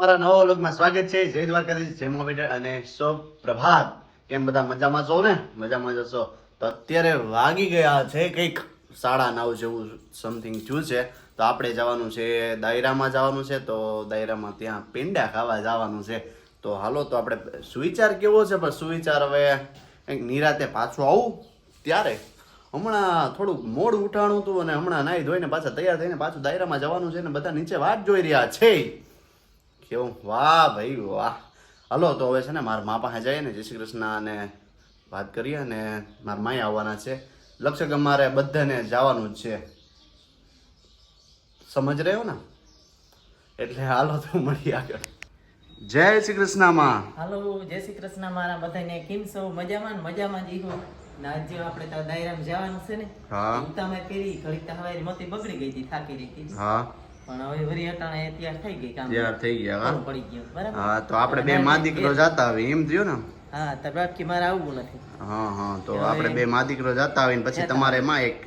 મારા નવા વ્લોગમાં સ્વાગત છે. જય દ્વારકાધીશ, જય મોમેડર અને સો પ્રભાત કેમ બધા મજામાં છો ને? મજામાં જશો તો અત્યારે વાગી ગયા છે કંઈક સાડા નવ જેવું સમથિંગ થયું છે. તો આપણે જવાનું છે, દાયરામાં જવાનું છે. તો દાયરામાં ત્યાં પેંડા ખાવા જવાનું છે. તો હાલો, તો આપણે સુવિચાર કેવો છે? પણ સુવિચાર હવે કંઈક નિરાતે પાછું આવું ત્યારે. હમણાં થોડુંક મોડ ઉઠાણું હતું અને હમણાં નાહી ધોઈને પાછા તૈયાર થઈને પાછું દાયરામાં જવાનું છે ને બધા નીચે વાત જોઈ રહ્યા છે. કેવું? વાહ ભાઈ વાહ. હલો તો હવે છે ને મારા મા પાસે જઈએ ને જય શ્રી કૃષ્ણ અને વાત કરીએ અને મારા માય આવવાના છે. લક્ષગમ મારે બધાને જવાનું જ છે. સમજ રહ્યો ને? એટલે હાલો તો મળી આગળ. જય શ્રી કૃષ્ણમાં. હાલો જય શ્રી કૃષ્ણ મારા બધાને. કેમ છો? મજામાં મજામાં જ ઈહો. ને આજે આપણે તો દાયરામ જવાનું છે ને. હા. તમે કરી. ઘડી તો હવારી મોતી બગડી ગઈ હતી થાકી રહી હતી. હા. તૈયાર થઈ ગયા હા? તો આપણે બે મા દીકરો જતા આવે એમ થયું ને? હા તો મારે આવવું નથી. હા હા તો આપણે બે મા દીકરો જાતા આવીને પછી તમારે માં એક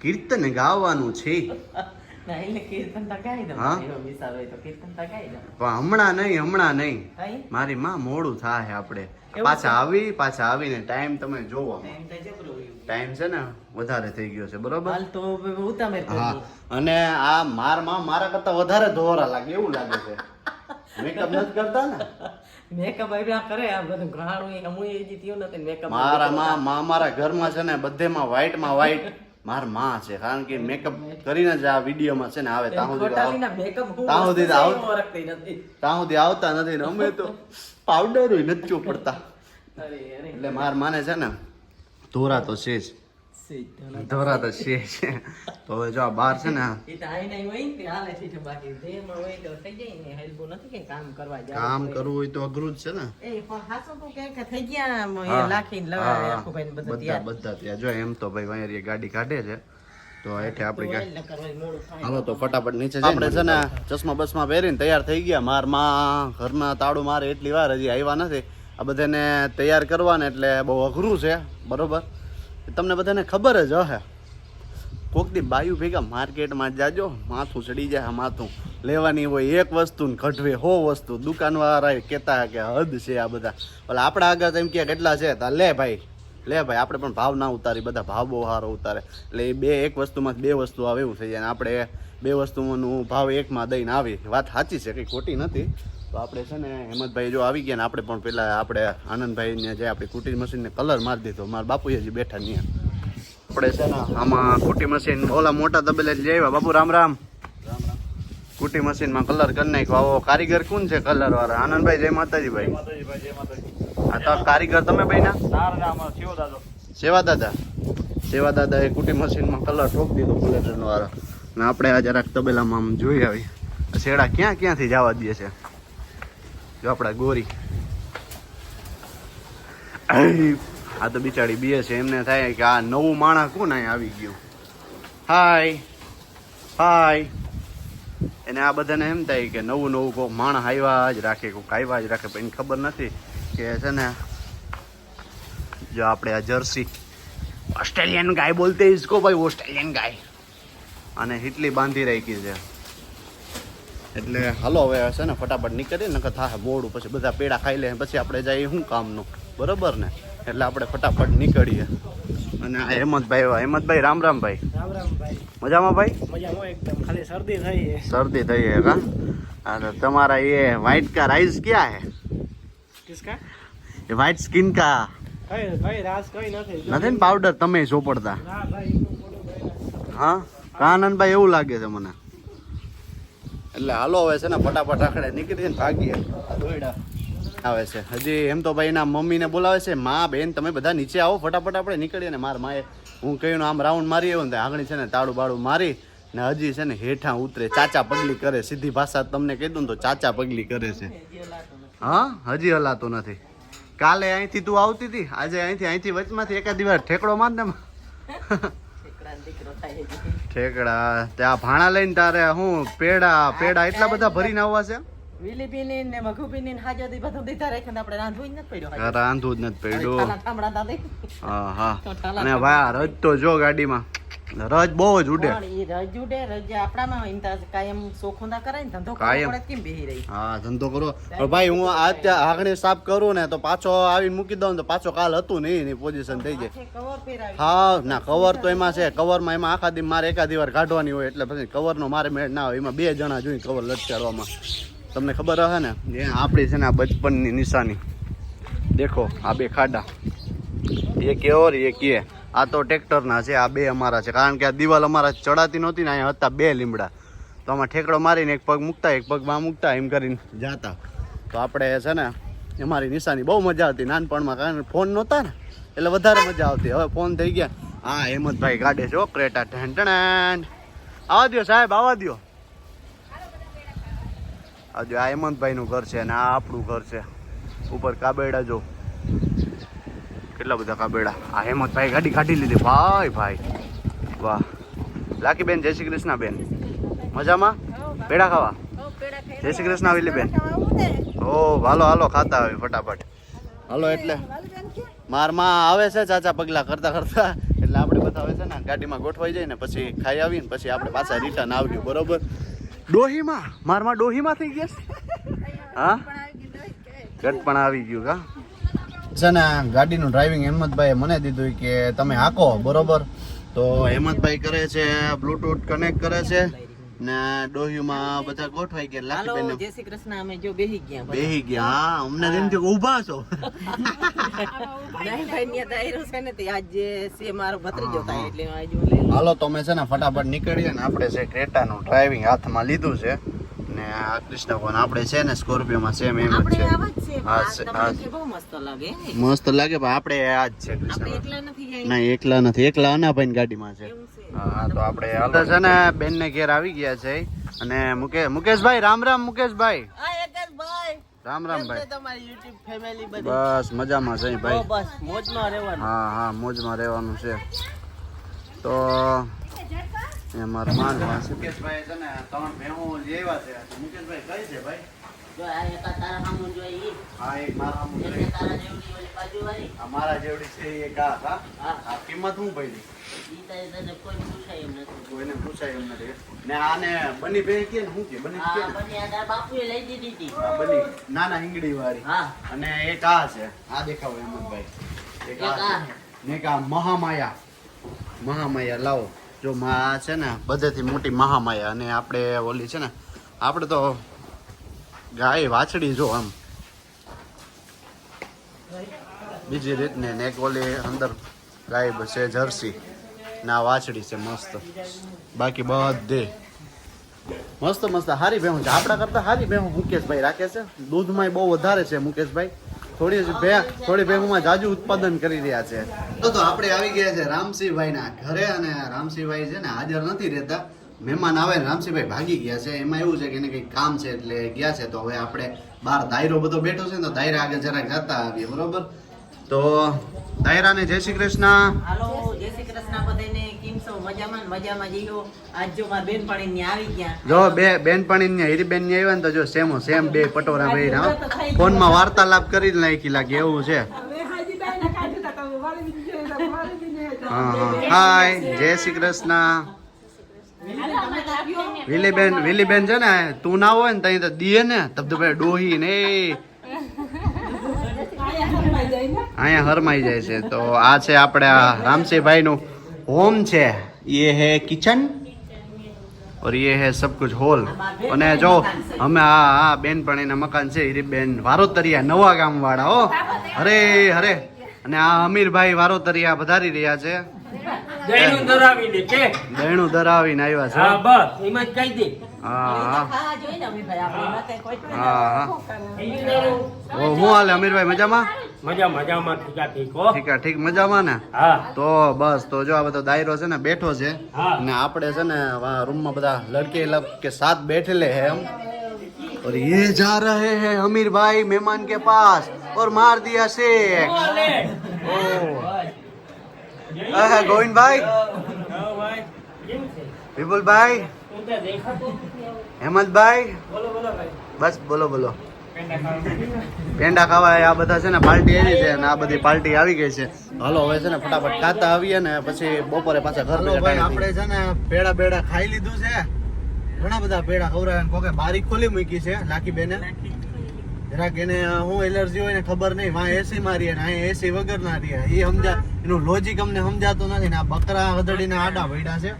કીર્તન ગાવાનું છે. હમણાં નહીં હમણાં નહીં. મારી માં મોડું થાય આપણે. પાછા આવી પાછા આવીને ટાઈમ તમે જોવો. ટાઈમ છે ને વધારે થઈ ગયો છે બરોબર? તો હા. અને આ મારમાં મારા કરતા વધારે ધોરા લાગે એવું લાગે છે. મેકઅપ નથી કરતા ને? મેકઅપ આવ્યા કરે આ બધું ઘાણું એ જીત્યું નથી મેકઅપ મારા માં માં મારા ઘરમાં છે ને બધેમાં વ્હાઈટમાં white. મારમાં છે કારણ કે મેકઅપ કરીને જ આ વિડીયોમાં છે ને આવે ત્યાં સુધી ત્યાં સુધી. ત્યાં સુધી આવતા નથી ને અમે તો પાવડર નથી ચોપડતા અરે. એટલે માર માને છે ને ધોરા તો છે જ સીધો. છે છે. તો હવે જો આ બાર છે ને એ તો આઈ નહીં હોય ને હાલે છે બાકી દેહમાં હોય તો થઈ જાય ને હેલ્પો નથી કે કામ કરવા જાવ કામ કરવું હોય તો અઘરું જ છે ને. એ પણ હાચું તું કે કે થઈ ગયા આમ એ લાખીને હા, લગાવે હા. આખું ભાઈને બધું બધા ત્યાં જો એમ તો ભાઈ વાંયરી ગાડી કાઢે છે. તો હેઠે આપણી. હાલો તો ફટાફટ નીચે આપણે છે ને ચશ્મા બસમાં પહેરીને તૈયાર થઈ ગયા. મારમાં ઘરમાં તાળું મારે એટલી વાર હજી આવ્યા નથી. આ બધાને તૈયાર કરવાને એટલે બહુ અઘરું છે. બરોબર? તમને બધાને ખબર જ હશે કોક દી બાયુ ભેગા માર્કેટમાં જાજો, માથું ચડી જાય માથું. લેવાની હોય એક વસ્તુ ને ઘટવે હો વસ્તુ. દુકાનવાળા કહેતા કે હદ છે આ બધા. ઓલા આપણા આગળ એમ કે કેટલા છે તા લે ભાઈ લે ભાઈ, આપણે પણ ભાવ ના ઉતારી, બધા ભાવ બહુ સારો ઉતારે. એટલે એ બે, એક વસ્તુમાં બે વસ્તુ આવે એવું થઈ જાય. આપણે બે વસ્તુનું ભાવ એકમાં દઈને આવી. વાત સાચી છે, કંઈ ખોટી નથી. તો આપણે છે ને હેમંતભાઈ જો આવી ગયા ને આપણે પણ પેલા આપણે આનંદભાઈને જે આપણી કુટી મશીનને કલર મારી દીધો. મારા બાપુએ હજી બેઠા નહીં આપણે છે ને આમાં કુટી મશીન ઓલા મોટા તબેલે જ લઈ આવ્યા. બાપુ રામ રામ. કુટી મશીનમાં કલર કરી નાખ્યો. આવો કારીગર કોણ છે કલર વાળા? આનંદભાઈ, જય માતાજી ભાઈ આ તો કારીગર તમે ભાઈ ના સેવા દાદા. સેવા દાદા એ કુટી મશીનમાં કલર ઠોક દીધો બુલેટન વાળો. ને આપણે આ જરાક તબેલામાં આમ જોઈ આવી શેડા ક્યાં ક્યાંથી જવા દે છે? જો આપણા ગોરી. આ તો બિચારી બે છે, એમને થાય કે આ નવું માણસ કોણ અહીં આવી ગયું? હાય હાય. એને આ બધાને એમ થાય કે નવું નવું કોઈક માણસ આવ્યા જ રાખે કોઈક આવ્યા જ રાખે, પણ ખબર નથી કે છે ને, જો આપણે આ જર્સી, ઓસ્ટ્રેલિયન ગાય બોલતે કો ભાઈ, ઓસ્ટ્રેલિયન ગાય. અને હિટલી બાંધી રાખી છે. એટલે હાલો હવે છે ને ફટાફટ નીકળીએ નકર થાય મોડું પછી બધા પેડા ખાઈ લે પછી આપણે જઈએ શું કામનું? બરાબર ને? એટલે આપણે ફટાફટ નીકળીએ. અને આ હેમંતભાઈ હેમંતભાઈ રામ રામભાઈ મજામાં ભાઈ? શરદી થઈ શરદી થઈ હે હા અરે તમારા એ વ્હાઇટ કા રાઈસ ક્યાં હે? વ્હાઇટ સ્કિન કા નથી. ને પાવડર તમે ચોપડતા હા? કાનંદભાઈ એવું લાગે છે મને. એટલે હાલો હવે છે ને ફટાફટ આખડે નીકળી ને ભાગીએ. આવે છે. હજી એમ તો ભાઈ ના મમ્મીને બોલાવે છે, માં, બેન, તમે બધા નીચે આવો, ફટાફટ આપણે નીકળીએ ને માર માએ. હું કહ્યું આમ રાઉન્ડ મારી આવ્યો ને આગળ છે ને તાળું બાળું મારી. ને હજી છે ને હેઠા ઉતરે, ચાચા પગલી કરે. સીધી ભાષા તમને કહી દઉં તો ચાચા પગલી કરે છે. હા, હજી હલાતો નથી. કાલે અહીંથી તું આવતી હતી, આજે અહીંથી અહીંથી વચમાંથી એકાદ વાર ઠેકડો માર ને ઠેકડા. ત્યાં ભાણા લઈને તારે હું પેડા પેડા એટલા બધા ભરીને આવવા છે? વિલીપીની ને મઘુ પીની ને હાજો દી બધું દીધા રાખે ને આપણે રાંધવું જ નથી પડ્યો રાંધવું જ નથી પડ્યું. હા હા અને ભાઈ આ રજ તો જો ગાડીમાં. રજ બહુ જ ઉડે. રજ ઉડે રજ આપણામાં એમ કાયમ સોખોંદા કરાય ને ધંધો કાયમ. કેમ બેહી રહી? હા ધંધો કરો ભાઈ હું અત્યારે આગણી સાફ કરું ને તો પાછો આવીને મૂકી દઉં તો પાછો કાલ હતું નહીં એની પોઝિશન થઈ જાય હા ના કવર તો એમાં છે કવરમાં એમાં આખા દી મારે એકાદી વાર કાઢવાની હોય એટલે પછી કવરનો મારે મેળ ના હોય એમાં બે જણા જોઈ કવર લટકાડવામાં તમને ખબર હશે ને એ આપણી છે ને આ બચપનની નિશાની. દેખો આ બે ખાડા. એ ઓર એક એ આ તો ટ્રેક્ટરના છે, આ બે અમારા છે. કારણ કે આ દિવાલ અમારા ચડાતી નહોતી ને અહીંયા હતા બે લીમડા. તો આમાં ઠેકડો મારીને એક પગ મૂકતા, એક પગમાં મૂકતા, એમ કરીને જાતા. તો આપણે છે ને, અમારી નિશાની બહુ મજા આવતી નાનપણમાં, કારણ ફોન નહોતા ને, એટલે વધારે મજા આવતી. હવે ફોન થઈ ગયા. હા, હેમંતભાઈ ગાડે છે ક્રેટા. ટેન આવા દ્યો સાહેબ, આવા દ્યો. આજે આ હેમંતભાઈનું ઘર છે અને આ આપણું ઘર છે. ઉપર કાબેડા જો. કેટલા બધા કાબેડા આ હેમંતભાઈ ગાડી કાઢી લીધી. ભાઈ ભાઈ. વાહ. લાકી બેન જય શ્રી કૃષ્ણ બેન મજામાં? પેડા ખાવા? જય શ્રી કૃષ્ણ આવેલી બેન ઓ, હાલો હાલો, ખાતા આવી ફટાફટ. હાલો, એટલે મારમાં આવે છે ચાચા પગલા કરતા કરતા. એટલે આપણે બધા આવે છે ને, ગાડીમાં ગોઠવાઈ જાય ને, પછી ખાઈ આવીને પછી આપણે પાછા રિટર્ન આવ્યું બરોબર? ડોહીમાં? મારમાં ડોહીમાં થઈ ગયા હા? ઘટ પણ આવી ગયું કા છે ને ગાડીનું ડ્રાઇવિંગ હેમંતભાઈએ મને દીધું કે તમે હાકો બરોબર તો હેમંતભાઈ કરે છે બ્લુટૂથ કનેક્ટ કરે છે ને ડોહીમાં બધા ગોઠવાઈ ગયા લાલ લાખી જય શ્રી કૃષ્ણ અમે જો બેહી ગયા. બેહી ગયા હા અમને એમ કે ઊભા છો નહીં ભાઈ ન્યા દાયરો છે ને તે આજે છે મારો ભત્રીજો થાય એટલે. હાલો તો અમે છે ને ફટાફટ નીકળીએ ને આપણે છે ક્રેટાનું ડ્રાઇવિંગ હાથમાં લીધું છે ને આ કૃષ્ણ ભગવાન આપણે છે ને સ્કોર્પિયોમાં સેમ એમ જ છે. મસ્ત લાગે. પણ આપણે આ જ છે આપણે કૃષ્ણ એકલા નથી ના એકલા નથી એકલા અનાભાઈ ગાડીમાં છે. હા તો આપણે હાલતા છે ને બેન ને ઘેર આવી ગયા છે. અને મુકે મુકેશભાઈ રામ રામ મુકેશભાઈ. રામ રામ ભાઈ. તમારી YouTube ફેમિલી બધી? બસ મજામાં છે ભાઈ. બસ મોજમાં રહેવાનું. હા હા મોજમાં રહેવાનું છે. તો એ મારા માન મુકેશભાઈ છે ને ત્રણ ભેહું લેવા છે. મુકેશભાઈ કઈ છે ભાઈ જો આ એક તારા સામું જોઈ હા એક મારા સામું એક તારા જેવડી ઓલી છે એ ઘાસ હા હા. આ કિંમત શું પડી ઈ તને કોઈ પૂછાય એમ નથી. કોઈને પૂછાય એમ નથી. ને આને બની બે કે ને શું કે? બની કે બની આ બાપુએ લઈ દીધી હતી. આ બની. નાના હિંગડી વાળી. હા. અને એક આ છે. આ દેખાવ હેમંતભાઈ. આ છે. ને એક મહામાયા. મહામાયા લાવો. જો માં છે ને, બધેથી મોટી મહામાયા અને આપણે ઓલી છે ને, આપણે તો ગાય વાછડી જો આમ. બીજી રીતની ને ઓલી અંદર ગાય છે, જર્સી. ના વાછડી છે મસ્ત. બાકી બધે. મસ્ત મસ્ત હારી ભેહું છે. આપણા કરતા હારી ભેહું મુકેશભાઈ રાખે છે. દૂધમાં બહુ વધારે છે મુકેશભાઈ. થોડી જ ભે થોડી ભેહુંમાં જાજુ ઉત્પાદન કરી રહ્યા છે. તો તો આપણે આવી ગયા છે રામસિંહભાઈ ના ઘરે અને રામસિંહભાઈ છે ને હાજર નથી રહેતા. મહેમાન આવે ને રામસિંહભાઈ ભાગી ગયા છે. એમાં એવું છે કે એને કંઈક કામ છે એટલે ગયા છે. તો હવે આપણે બહાર દાયરો બધો બેઠો છે ને તો દાયરા આગળ જરાક જતા આવીએ, બરોબર? તો દાયરાને જય શ્રી કૃષ્ણ. જય શ્રી કૃષ્ણ બધાને. મજામાં ને આજ જો મારા બેનપણી ને આવી ગયા. જો બે બેનપણી ને હીરીબેનની આવ્યા ને તો જો સેમો સેમ બે પટોરા બે ફોનમાં વાર્તાલાપ કરી જ નાખી લાગે એવું છે. હા હા. હાય જય શ્રી કૃષ્ણ. વિલીબેન વિલીબેન છે ને તું ના હોય ને તઈ તો દીએ ને ધબધબાઈ ડોહી ને અહીંયા હરમાઈ જાય છે. તો આ છે આપણે આ રામસિંહભાઈ નું હોમ છે. ये है કિચન और ये है सब कुछ હોલ અને જો અમે આ આ બેનપણીના મકાન છે હીરીબેન વારોતરિયા નવા ગામ વાળા હો હરે હરે અને આ અમીરભાઈ વારોતરિયા વધારી રહ્યા છે દહીંનું દરાવીને કે દહીણું દરાવીને આવ્યા છે હા બસ એમ જ કહી દે હા હા હા જોઈ ને અમીરભાઈ આપણે એમાં કઈ કોઈ જ હા હા ઓ, હું હાલે અમીરભાઈ મજામાં મજા મજામાં ઠીકા ઠીક હો ઠીક આ ઠીક મજામાં ને હા તો બસ તો જો આ બધો દાયરો છે ને બેઠો છે હા. અને આપણે છે ને રૂમમાં બધા લડકે લગ કે સાથ બેઠેલે હે हम और ये जा रहे हैं अमीर भाई मेहमान के पास और मार दिया शेख ઓલે. હા હા ગોવિંદભાઈ. વિપુલભાઈ. હેમંતભાઈ. બસ બોલો બોલો. પેંડા ખાવા આ બધા છે ને પાર્ટી આવી છે અને આ બધી પાર્ટી આવી ગઈ છે. હાલો હવે છે ને ફટાફટ ખાતા આવીએ ને પછી બપોરે પાછા ઘર આપણે છે ને પેડા બેડા ખાઈ લીધું છે. ઘણા બધા પેડા ખવડાવ્યા કોકે બારી ખોલી મૂકી છે લાકી બેને જરાક એને હું એલર્જી હોય ને ખબર નહીં વાં એસી મારી અને અહીંયા એસી વગર ના રહ્યા એ સમજા એનું લોજિક અમને સમજાતું નથી ને આ બકરા હદડીને આડા પડ્યા છે.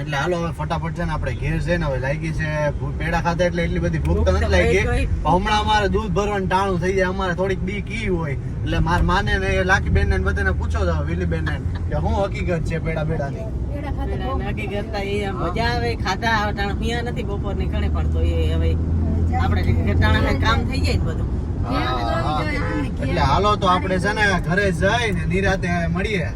એટલે હાલો હવે ફટાફટ છે ને આપણે ઘેર છે ને હવે લાગી છે પેડા ખાધા એટલે એટલી બધી ભૂખ તો નથી લાગી. હમણાં અમારે દૂધ ભરવાનું ટાણું થઈ જાય અમારે થોડીક બી કી હોય. એટલે માર માને ને લાખી લાકી બેન ને બધાને પૂછો તો વિલી બેન ને કે શું હકીકત છે પેડા બેડાની? ની કરતા મજા આવે. ખાતા ટાણા પીયા નથી બપોરની ઘણે પણ તો એ હવે આપણે કામ થઈ જાય બધું. એટલે હાલો તો આપણે છે ને ઘરે જઈને નિરાતે મળીએ.